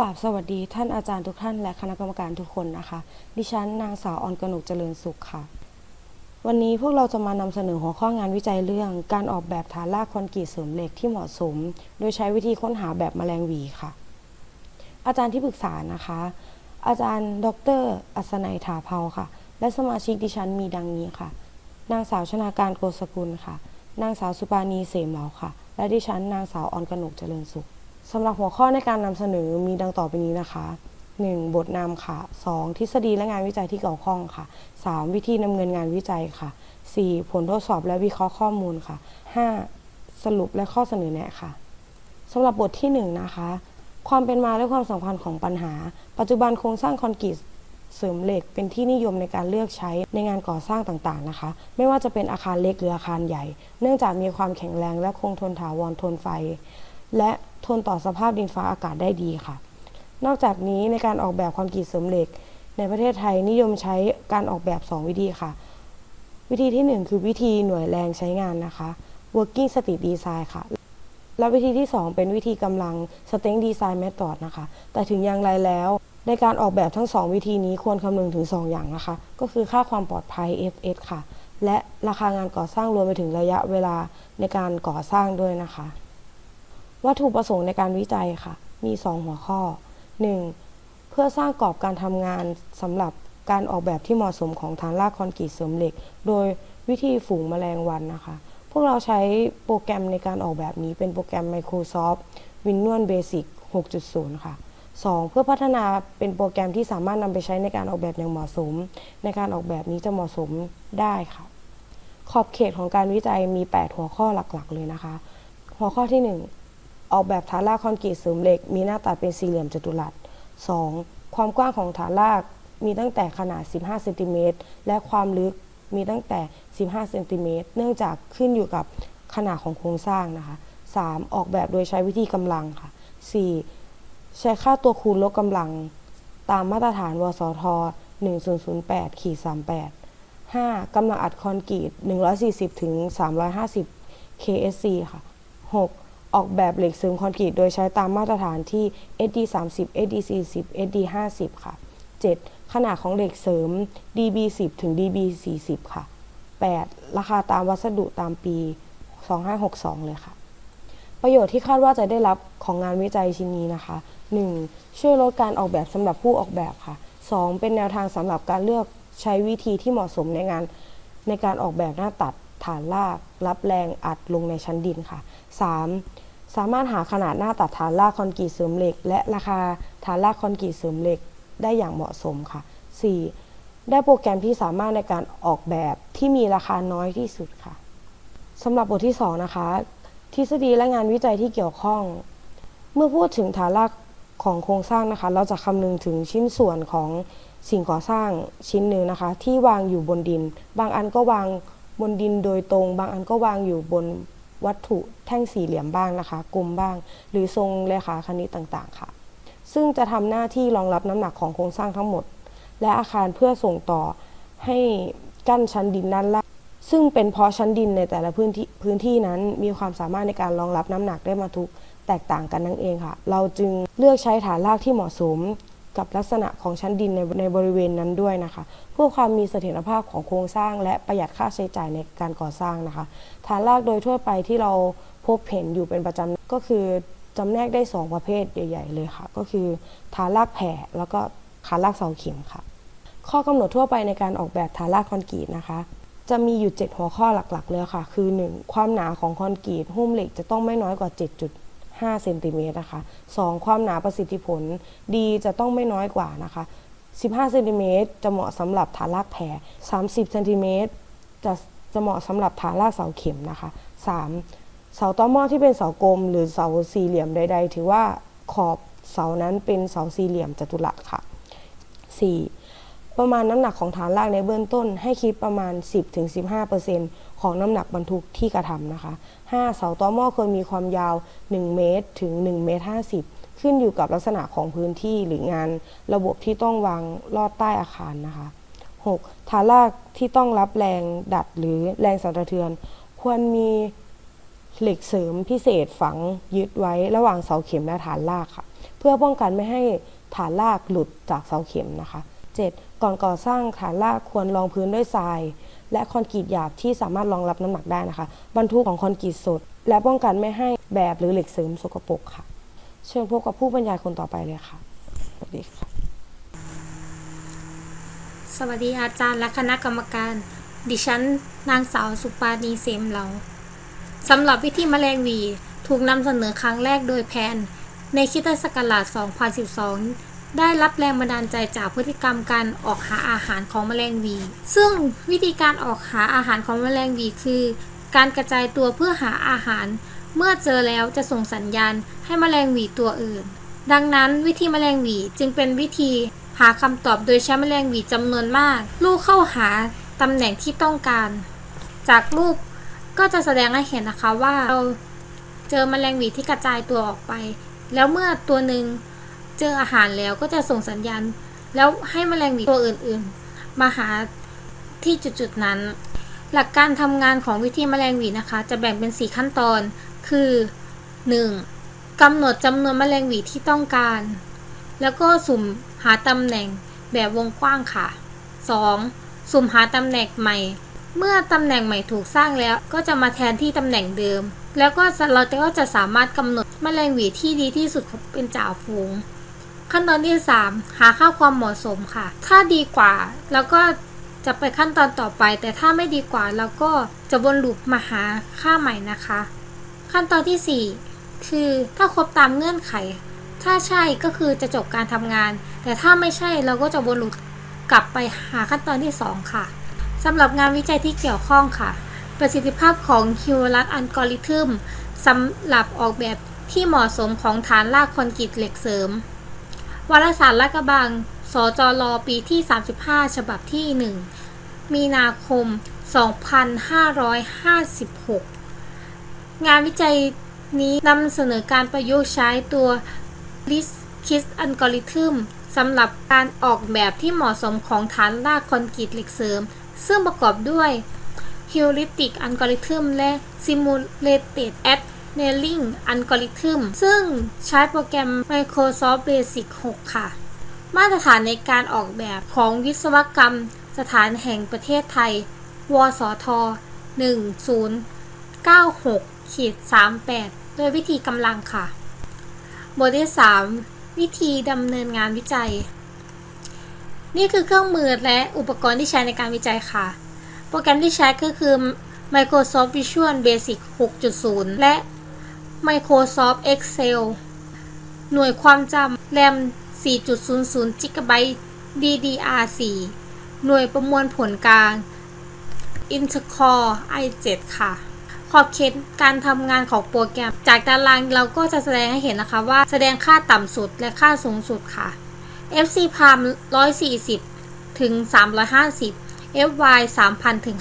กราบสวัสดีท่านอาจารย์ทุกท่านและคณะกรรมการทุกคนนะคะ ดิฉันนางสาวออนกนกเจริญสุขค่ะ วันนี้พวกเราจะมานำเสนอหัวข้องานวิจัยเรื่อง การออกแบบฐานรากคอนกรีตเสริมเหล็กที่เหมาะสม โดยใช้วิธีค้นหาแบบแมลงวีค่ะ อาจารย์ที่ปรึกษานะคะ อาจารย์ ดร อัศนัยถาเภาค่ะ และสมาชิกดิฉันมีดังนี้ค่ะ นางสาวชนาการโกสกุลค่ะ นางสาวสุปานีเสมเหลาค่ะ และดิฉันนางสาวออนกนกเจริญสุข สำหรับหัวข้อในการนำเสนอมีดังต่อไปนี้นะคะ 1. บทนำค่ะ 2. ทฤษฎีและงานวิจัยที่เกี่ยวข้องค่ะ 3. วิธีดำเนินงานวิจัยค่ะ 4. ผลทดสอบและวิเคราะห์ข้อมูลค่ะ 5. สรุปและข้อเสนอแนะค่ะสำหรับบทที่ 1 นะคะ ความเป็นมาและความสำคัญของปัญหา ปัจจุบันโครงสร้างคอนกรีตเสริมเหล็กเป็นที่นิยมในการเลือกใช้ในงานก่อสร้างต่างๆนะคะ ไม่ว่าจะเป็นอาคารเล็กหรืออาคารใหญ่ เนื่องจากมีความแข็งแรงและคงทนถาวรทนไฟ และทนต่อสภาพดินฟ้าอากาศได้ดีค่ะ นอกจากนี้ในการออกแบบคอนกรีตเสริมเหล็ก ในประเทศไทยนิยมใช้การออกแบบ 2 วิธีค่ะ วิธีที่ 1 คือวิธีหน่วยแรงใช้งานนะคะ working state design ค่ะ และวิธีที่ 2 เป็นวิธีกำลัง strength design method นะคะ แต่ถึงอย่างไรแล้วในการออกแบบทั้ง 2 วิธีนี้ควรคำนึงถึง 2 อย่างนะคะ ก็คือค่าความปลอดภัย FS ค่ะ และราคางานก่อสร้างรวมไปถึงระยะเวลาในการก่อสร้างด้วยนะคะ วัตถุประสงค์ในการวิจัยค่ะ มี 2 หัวข้อ 1. เพื่อสร้างกรอบการทำงานสำหรับการออกแบบที่เหมาะสมของฐานรากคอนกรีตเสริมเหล็ก โดยวิธีฝูงแมลงวันนะคะ พวกเราใช้โปรแกรมในการออกแบบนี้เป็นโปรแกรม Microsoft Windows Basic 6.0 ค่ะ 2. เพื่อพัฒนาเป็นโปรแกรมที่สามารถนำไปใช้ในการออกแบบอย่างเหมาะสม ในการออกแบบนี้จะเหมาะสมได้ค่ะ ขอบเขตของการวิจัยมี 8 หัวข้อหลักๆ เลยนะคะ หัวข้อที่ 1 ออกแบบฐานรากคอนกรีตเสริมเหล็ก มีหน้าตัดเป็นสี่เหลี่ยมจัตุรัส 2. ความกว้างของฐานรากมีตั้งแต่ขนาด 15 เซนติเมตร และความลึกมีตั้งแต่ 15 เซนติเมตร เนื่องจากขึ้นอยู่กับขนาดของโครงสร้างนะคะ 3. ออกแบบโดยใช้วิธีกำลังค่ะ 4. ใช้ค่าตัวคูณลดกำลัง ตามมาตรฐาน วสท 1008ขีด38 5. กำลังอัดคอนกรีต140ถึง350 KSC ค่ะ 6. ออกแบบเหล็กเสริมคอนกรีตโดยใช้ตามมาตรฐานที่ SD 30 SD 40 SD 50 ค่ะ 7. ขนาดของเหล็กเสริม DB 10 ถึง DB 40 ค่ะ 8. ราคาตามวัสดุตามปี 2562 เลยค่ะ ประโยชน์ที่คาดว่าจะได้รับของงานวิจัยชิ้นนี้นะคะ 1. ช่วยลดการออกแบบสำหรับผู้ออกแบบค่ะ 2. เป็นแนวทางสำหรับการเลือกใช้วิธีที่เหมาะสมในงานในการออกแบบหน้าตัดฐานราก รับแรงอัดลงในชั้นดินค่ะ 3. สามารถหาขนาดหน้าตัดฐานรากคอนกรีตเสริมเหล็ก และราคาฐานรากคอนกรีตเสริมเหล็กได้อย่างเหมาะสมค่ะ 4. ได้โปรแกรมที่สามารถในการออกแบบที่มีราคาน้อยที่สุดค่ะสำหรับบทที่ 2 นะคะ ทฤษฎีและงานวิจัยที่เกี่ยวข้อง เมื่อพูดถึงฐานรากของโครงสร้างนะคะ เราจะคำนึงถึงชิ้นส่วนของสิ่งก่อสร้างชิ้นหนึ่งนะคะ ที่วางอยู่บนดิน บางอันก็วางบนดินโดยตรง บางอันก็วางอยู่บน วัตถุแท่งสี่เหลี่ยมบ้างนะคะกลมบ้าง หรือทรงเลขาคณิตต่างๆค่ะ ซึ่งจะทำหน้าที่รองรับน้ำหนักของโครงสร้างทั้งหมด และอาคารเพื่อส่งต่อให้กั้นชั้นดินด้านล่างซึ่งเป็นเพราะชั้นดินในแต่ละพื้นที่พื้นที่นั้นมีความสามารถในการรองรับน้ำหนักได้มาทุกแตกต่างกันนั่นเองค่ะ เราจึงเลือกใช้ฐานรากที่เหมาะสม กับลักษณะของชั้นดินในในบริเวณนั้นด้วยนะคะเพื่อความมีเสถียรภาพของโครงสร้าง และประหยัดค่าใช้จ่ายในการก่อสร้างนะคะฐานรากโดยทั่วไปที่เราพบเห็นอยู่เป็นประจำก็คือจำแนกได้ 2 ประเภทใหญ่ ๆ เลยค่ะ ก็คือฐานรากแผ่แล้วก็ฐานรากเสาเข็มค่ะ ข้อกำหนดทั่วไปในการออกแบบฐานรากคอนกรีตนะคะจะมีอยู่ 7 หัวข้อหลักๆ เลยค่ะ คือ 1. ความหนาของคอนกรีตหุ้มเหล็กจะต้องไม่น้อยกว่า 7.5 เซนติเมตรนะคะ 2. ความหนาประสิทธิผลดีจะต้องไม่น้อยกว่านะคะ 15เซนติเมตรจะเหมาะสำหรับฐานรากแผ่30เซนติเมตรจะจะเหมาะสำหรับฐานรากเสาเข็มนะคะ 3. เสาต่อหม้อที่เป็นเสากลม หรือเสาสี่เหลี่ยมใด ๆ ถือว่าขอบเสานั้นเป็นเสาสี่เหลี่ยมจัตุรัสค่ะ 4. ประมาณน้ำหนักของฐานรากในเบื้องต้น ให้คิดประมาณ 10-15%ของน้ำหนักบรรทุกที่กระทำนะคะ 5. เสาต่อหม้อควรมีความยาว 1 เมตรถึง1เมตร50 ขึ้นอยู่กับลักษณะของพื้นที่หรืองานระบบที่ต้องวางลอดใต้อาคารนะคะ 6. ฐานรากที่ต้องรับแรงดัดหรือแรงสั่นสะเทือน ควรมีเหล็กเสริมพิเศษฝังยึดไว้ระหว่างเสาเข็มและฐานรากค่ะเเพื่อป้องกันไม่ให้ฐานรากหลุดจากเสาเข็มนะคะ 7. ก่อนก่อสร้างฐานรากควรรองพื้นด้วยทราย และคอนกรีตหยาบที่สามารถรองรับน้ำหนักได้นะคะ บรรทุกของคอนกรีตสด และป้องกันไม่ให้แบบหรือเหล็กเสริมสกปรกค่ะ เชิญพบกับผู้บรรยายคนต่อไปเลยค่ะสวัสดีค่ะ สวัสดีอาจารย์และคณะกรรมการ ดิฉันนางสาวสุปานีเสมเหลาสำหรับวิธีแมลงวีถูกนำเสนอครั้งแรกโดยแพนในคริดศักราช 2012 ได้รับแรงบันดาลใจจากพฤติกรรมการออกหาอาหารของแมลงวี ซึ่งวิธีการออกหาอาหารของแมลงวีคือ การกระจายตัวเพื่อหาอาหาร เมื่อเจอแล้วจะส่งสัญญาณให้แมลงวีตัวอื่น ดังนั้นวิธีแมลงวีจึงเป็นวิธีหาคำตอบโดยใช้แมลงวีจำนวนมาก ลูกเข้าหาตำแหน่งที่ต้องการ จากรูปก็จะแสดงให้เห็นนะคะว่าเราเจอแมลงวีที่กระจายตัวออกไป แล้วเมื่อตัวหนึ่ง เจออาหารแล้วก็จะส่งสัญญาณ แล้วให้แมลงหวีตัวอื่นๆ มาหาที่จุดๆนั้น หลักการทำงานของวิธีแมลงหวีนะคะ จะแบ่งเป็น 4 ขั้นตอน คือ 1. กำหนดจำนวนแมลงหวีที่ต้องการ แล้วก็สุ่มหาตำแหน่งแบบวงกว้างค่ะ 2. สุ่มหาตำแหน่งใหม่ เมื่อตำแหน่งใหม่ถูกสร้างแล้วก็จะมาแทนที่ตำแหน่งเดิม แล้วก็เราก็จะสามารถกำหนดแมลงหวีที่ดีที่สุดเป็นจ่าฝูง ขั้นตอนที่ 3 หาค่าความเหมาะสมค่ะ ถ้าดีกว่าแล้วก็จะไปขั้นตอนต่อไป แต่ถ้าไม่ดีกว่าเราก็จะวนลูปมาหาค่าใหม่นะคะ ขั้นตอนที่ 4 คือถ้าครบตามเงื่อนไข ถ้าใช่ก็คือจะจบการทำงาน แต่ถ้าไม่ใช่เราก็จะวนลูปกลับไปหาขั้นตอนที่ 2 ค่ะสำหรับงานวิจัยที่เกี่ยวข้องค่ะ ประสิทธิภาพของฮิวลัสอัลกอริทึมสำหรับออกแบบที่เหมาะสมของฐานรากคอนกรีตเหล็กเสริม วารสารลาดกระบัง สจรปีที่ 35 ฉบับที่ 1 มีนาคม 2556 งานวิจัยนี้นำเสนอการประยุกต์ใช้ตัว l i s k i s Algorithm สำหรับการออกแบบที่เหมาะสมของฐานรากคอนกรีตเหล็กเสริม ซึ่งประกอบด้วย Heuristic Algorithm และ Simulated Annealing Algorithm ซึ่งใช้โปรแกรม Microsoft Basic 6 ค่ะ มาตรฐานในการออกแบบของวิศวกรรมสถานแห่งประเทศไทย วสท 1096ขีด38 โดยวิธีกำลังค่ะ บทที่ 3 วิธีดำเนินงานวิจัย นี่คือเครื่องมือและอุปกรณ์ที่ใช้ในการวิจัยค่ะ โปรแกรมที่ใช้ก็คือ Microsoft Visual Basic 6.0 และ Microsoft Excel หน่วยความจำ RAM 4.00 GB DDR4 หน่วยประมวลผลกลาง Intercore i7 ค่ะ ขอบเขตการทำงานของโปรแกรม จากตารางเราก็จะแสดงให้เห็นนะคะว่าแสดงค่าต่ำสุดและค่าสูงสุดค่ะ FC Palm 140 ถึง 350 FY 3,000 ถึง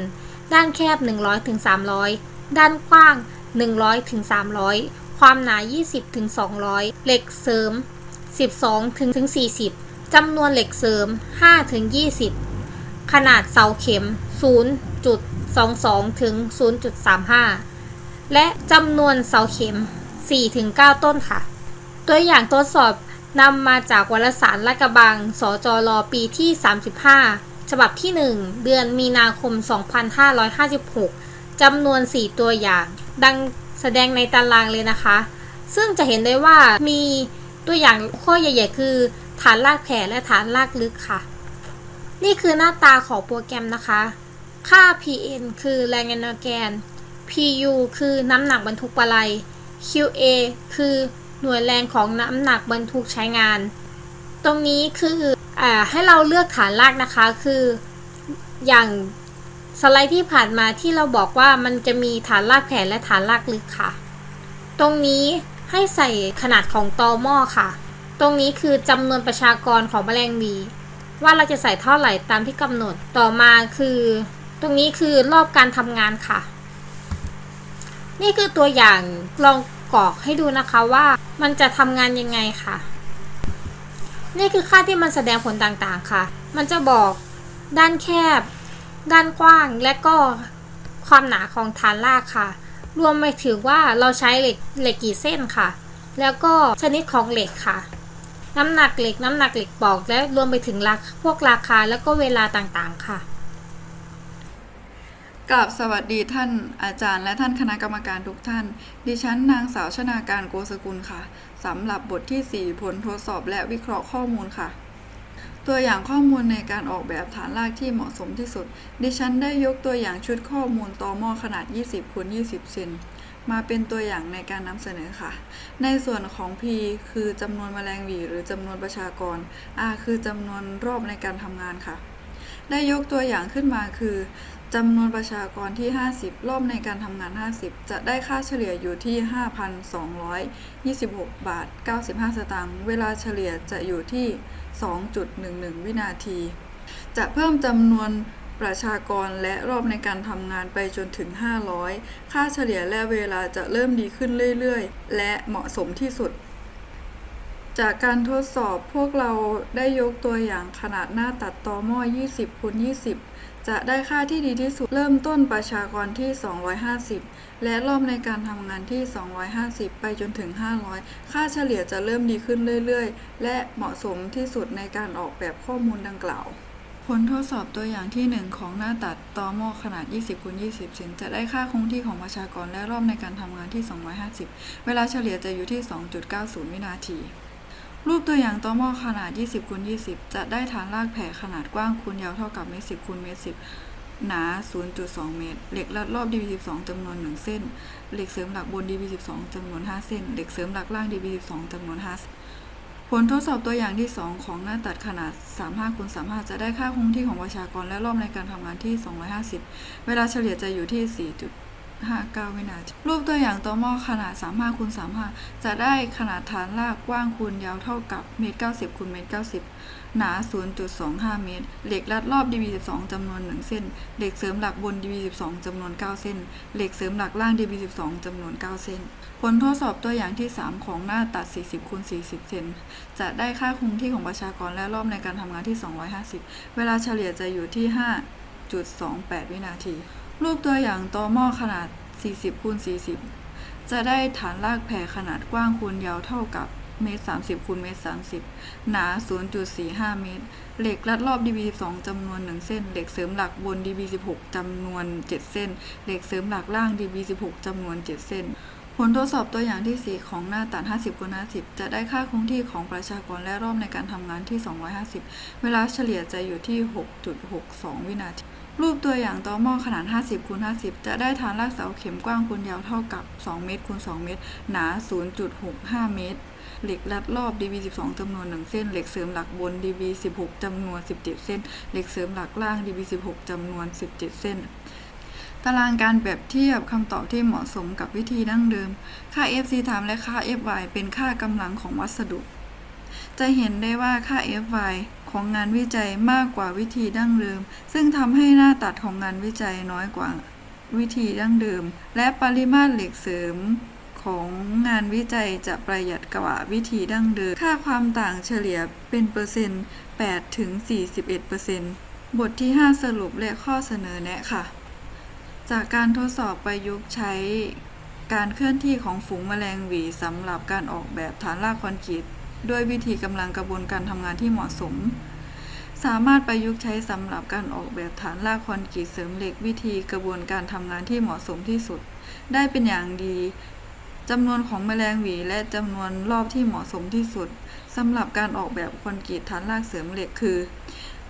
5,000 ด้านแคบ 100 ถึง 300 ด้านกว้าง 100ถึง300 ความหนา 20ถึง200 เหล็กเสริม 12ถึงถึง40จำนวนเหล็กเสริม5ถึง20 ขนาดเสาเข็ม 0.22ถึง0.35 และจำนวนเสาเข็ม 4 ถึง 9 ต้นค่ะ ตัวอย่างทดสอบนำมาจากวารสารลาดกระบัง สจรปีที่ 35 ฉบับที่ 1 เดือนมีนาคม 2556 จำนวน 4 ตัวอย่าง ดังแสดงในตารางเลยนะคะ ซึ่งจะเห็นได้ว่ามีตัวอย่างข้อใหญ่ ๆ คือ ฐานรากแผ่และฐานรากลึกค่ะ นี่คือหน้าตาของโปรแกรมนะคะ ค่า Pn คือแรงงานแกน Pu คือน้ำหนักบรรทุกปลาไหล QA คือหน่วยแรงของน้ำหนักบรรทุกใช้งาน ตรงนี้คืออให้เราเลือกฐานรากนะคะคืออย่าง สไลด์ที่ผ่านมาที่เราบอกว่ามันจะมีฐานรากแผ่และฐานรากลึกค่ะ ตรงนี้ให้ใส่ขนาดของตอหม้อค่ะ ตรงนี้คือจำนวนประชากรของแมลงวีว่าเราจะใส่เท่าไหร่ตามที่กำหนด ต่อมาคือ ตรงนี้คือรอบการทำงานค่ะ นี่คือตัวอย่างลองกรอกให้ดูนะคะว่ามันจะทำงานยังไงค่ะ นี่คือค่าที่มันแสดงผลต่างๆค่ะ มันจะบอกด้านแคบ ด้านกว้างและก็ความหนาของฐานรากค่ะ รวมไปถึงว่าเราใช้เหล็กเหล็กกี่เส้นค่ะ แล้วก็ชนิดของเหล็กค่ะ น้ำหนักเหล็กน้ำหนักเหล็กบอกและรวมไปถึงราคาพวกราคาแล้วก็เวลาต่างๆค่ะกราบสวัสดีท่านอาจารย์และท่านคณะกรรมการทุกท่าน ดิฉันนางสาวชนาการโกสกุลค่ะสำหรับบทที่ 4 ผลทดสอบและวิเคราะห์ข้อมูลค่ะ ตัวอย่างข้อมูลในการออกแบบฐานรากที่เหมาะสมที่สุด ดิฉันได้ยกตัวอย่างชุดข้อมูลตอมอขนาด 20คูณ20 เซนมาเป็นตัวอย่างในการนำเสนอค่ะ ในส่วนของ P คือจำนวนแมลงหวีหรือจำนวนประชากร R คือจำนวนรอบในการทำงานค่ะ ได้ยกตัวอย่างขึ้นมาคือ จำนวนประชากรที่ 50 รอบในการทำงาน 50 จะได้ค่าเฉลี่ยอยู่ที่ 5,226 บาท 95 สตางค์ เวลาเฉลี่ยจะอยู่ที่ 2.11 วินาที จะเพิ่มจำนวนประชากรและรอบในการทำงานไปจนถึง 500 ค่าเฉลี่ยและเวลาจะเริ่มดีขึ้นเรื่อย ๆ และเหมาะสมที่สุด จากการทดสอบพวกเราได้ยกตัวอย่างขนาดหน้าตัดตอหม้อ 20คูณ20 จะได้ค่าที่ดีที่สุดเริ่มต้นประชากรที่ 250 และรอบในการทำงานที่ 250 ไปจนถึง 500 ค่าเฉลี่ยจะเริ่มดีขึ้นเรื่อยๆ และเหมาะสมที่สุดในการออกแบบข้อมูลดังกล่าว ผลทดสอบตัวอย่างที่ 1 ของหน้าตัดตอหม้อขนาด 20คูณ20 เซนจะได้ค่าคงที่ของประชากรและรอบในการทำงานที่ 250 เวลาเฉลี่ยจะอยู่ที่ 2.90 วินาที รูปตัวอย่างตอหม้อขนาด 20คูณ20 จะได้ฐานรากแผ่ขนาดกว้างคูณยาวเท่ากับเมตร10คูณเมตร10 หนา 0.2 เมตร เหล็กรัดรอบ DB12 จำนวน 1 เส้น เหล็กเสริมหลักบน DB12 จำนวน 5 เส้น เหล็กเสริมหลักล่าง DB12 จำนวน 5 ผลทดสอบตัวอย่างที่ 2 ของหน้าตัดขนาด 35คูณ35 จะได้ค่าคงที่ของประชากรและรอบในการทำงานที่ 250 เวลาเฉลี่ยจะอยู่ที่ 4.59 วินาที รูปตัวอย่างตอหม้อขนาด 35คูณ35 จะได้ขนาดฐานรากกว้างคูณยาวเท่ากับเมตร90คูณเมตร90 หนา 0.25 เมตร เหล็กรัดรอบ DB12 จำนวน 1 เส้น เหล็กเสริมหลักบน DB12 จำนวน 9 เส้น เหล็กเสริมหลักล่าง DB12 จำนวน 9 เส้น ผลทดสอบตัวอย่างที่ 3 ของหน้าตัด 40คูณ40 เซน จะได้ค่าคงที่ของประชากรและรอบในการทำงานที่ 250 เวลาเฉลี่ยจะอยู่ที่ 5.28 วินาที รูปตัวอย่างตอหม้อขนาด 40คูณ40 จะได้ฐานรากแผ่ขนาดกว้างคูณยาวเท่ากับเมตร30คูณเมตร30 หนา 0.45 เมตร เหล็กรัดรอบ DB12 จำนวน 1 เส้น เหล็กเสริมหลักบน DB16 จำนวน 7 เส้น เหล็กเสริมหลักล่าง DB16 จำนวน 7 เส้น ผลทดสอบตัวอย่างที่ 4 ของหน้าตัด 50คูณ50 จะได้ค่าคงที่ของประชากรและรอบในการทำงานที่ 250 เวลาเฉลี่ยจะอยู่ที่ 6.62 วินาที รูปตัวอย่างต่อหม้อขนาด 50คูณ50 จะได้ฐานรากเสาเข็มกว้างคูณยาวเท่ากับ 2 เมตรคูณ2เมตร หนา 0.65 เมตร เหล็กรัดรอบ DB12 จำนวน 1 เส้น เหล็กเสริมหลักบน DB16 จำนวน 17 เส้น เหล็กเสริมหลักล่าง DB16 จำนวน 17 เส้น ตารางการเปรียบเทียบคำตอบที่เหมาะสมกับวิธีดั้งเดิม ค่า FC time และค่า FY เป็นค่ากำลังของวัสดุ จะเห็นได้ว่าค่า FY ของงานวิจัยมากกว่าวิธีดั้งเดิม ซึ่งทำให้หน้าตัดของงานวิจัยน้อยกว่าวิธีดั้งเดิม และปริมาตรเหล็กเสริมของงานวิจัยจะประหยัดกว่าวิธีดั้งเดิม ค่าความต่างเฉลี่ยเป็นเปอร์เซ็นต์8ถึง41เปอร์เซ็นต์บทที่ 5 สรุปและข้อเสนอแนะค่ะ จากการทดสอบประยุกต์ใช้การเคลื่อนที่ของฝูงแมลงหวีสำหรับการออกแบบฐานรากคอนกรีต ด้วยวิธีกำลังกระบวนการทำงานที่เหมาะสม สามารถประยุกต์ใช้สำหรับการออกแบบฐานรากคอนกรีตเสริมเหล็กวิธีกระบวนการทำงานที่เหมาะสมที่สุด ได้เป็นอย่างดีจำนวนของแมลงหวีและจำนวนรอบที่เหมาะสมที่สุดสำหรับการออกแบบคอนกรีตฐานรากเสริมเหล็กคือ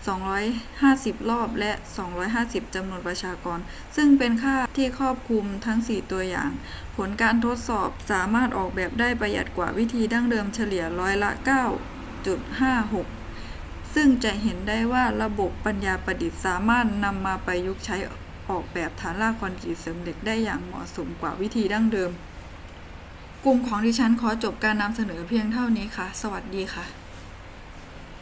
250 รอบและ 250 จำนวนประชากร ซึ่งเป็นค่าที่ครอบคลุมทั้ง 4 ตัวอย่าง ผลการทดสอบสามารถออกแบบได้ประหยัดกว่าวิธีดั้งเดิมเฉลี่ยร้อยละ 9.56 ซึ่งจะเห็นได้ว่าระบบปัญญาประดิษฐ์สามารถนำมาประยุกต์ใช้ออกแบบฐานรากคอนกรีตเสริมเหล็กได้อย่างเหมาะสมกว่าวิธีดั้งเดิม กลุ่มของดิฉันขอจบการนำเสนอเพียงเท่านี้ค่ะ สวัสดีค่ะ